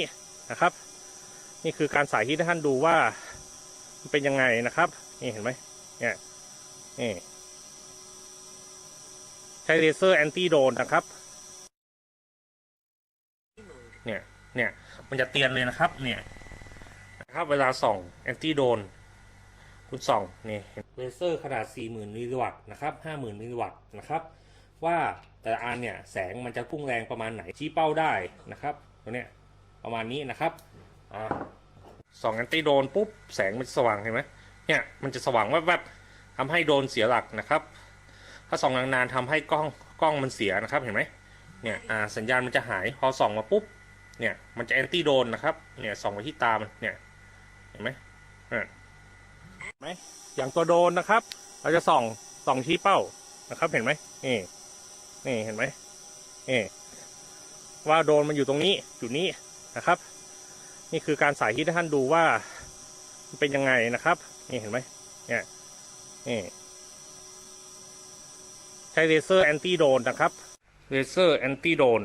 นี่นะครับ นี่คือการสาธิตให้ท่านดูว่ามันเป็นยังไงนะครับ นี่เห็นไหมเนี่ยนี่ใช้เลเซอร์แอนตี้โดนนะครับ เนี่ย เนี่ย มันจะเตือนเลยนะครับ เนี่ย นะครับ เวลาส่องแอนตี้โดนคุณส่องนี่เลเซอร์ขนาด 40,000 มิลลิวัตต์นะครับ 50,000 มิลลิวัตต์นะครับ ว่าแต่ละอันเนี่ย แสงมันจะพุ่งแรงประมาณไหนชี้เป้าได้นะครับ ตัวเนี้ย ประมาณนี้นะครับอ่าส่องแอนตี้โดนปุ๊บแสงมันสว่างเห็นไหมเนี่ยมันจะสว่างแวบๆทำให้โดนเสียหลักนะครับ ถ้าส่องนานๆทำให้กล้องกล้องมันเสียนะครับเห็นไหมเนี่ยอ่าสัญญาณมันจะหายพอส่องมาปุ๊บเนี่ยมันจะแอนตี้โดนนะครับเนี่ยส่องไปที่ตามันเนี่ยเห็นไหมเห็นไหมอย่างตัวโดนนะครับ เราจะส่องส่องชี้เป้านะครับ เห็นไหมนี่นี่เห็นไหมนี่ว่าโดนมันอยู่ตรงนี้อยู่นี้ นะครับ นี่คือการสาธิตให้ท่านดูว่าเป็นยังไงนะครับ นี่เห็นไหมเนี่ยนี่ใช้เลเซอร์แอนตี้โดนนะครับเลเซอร์แอนตี้โดน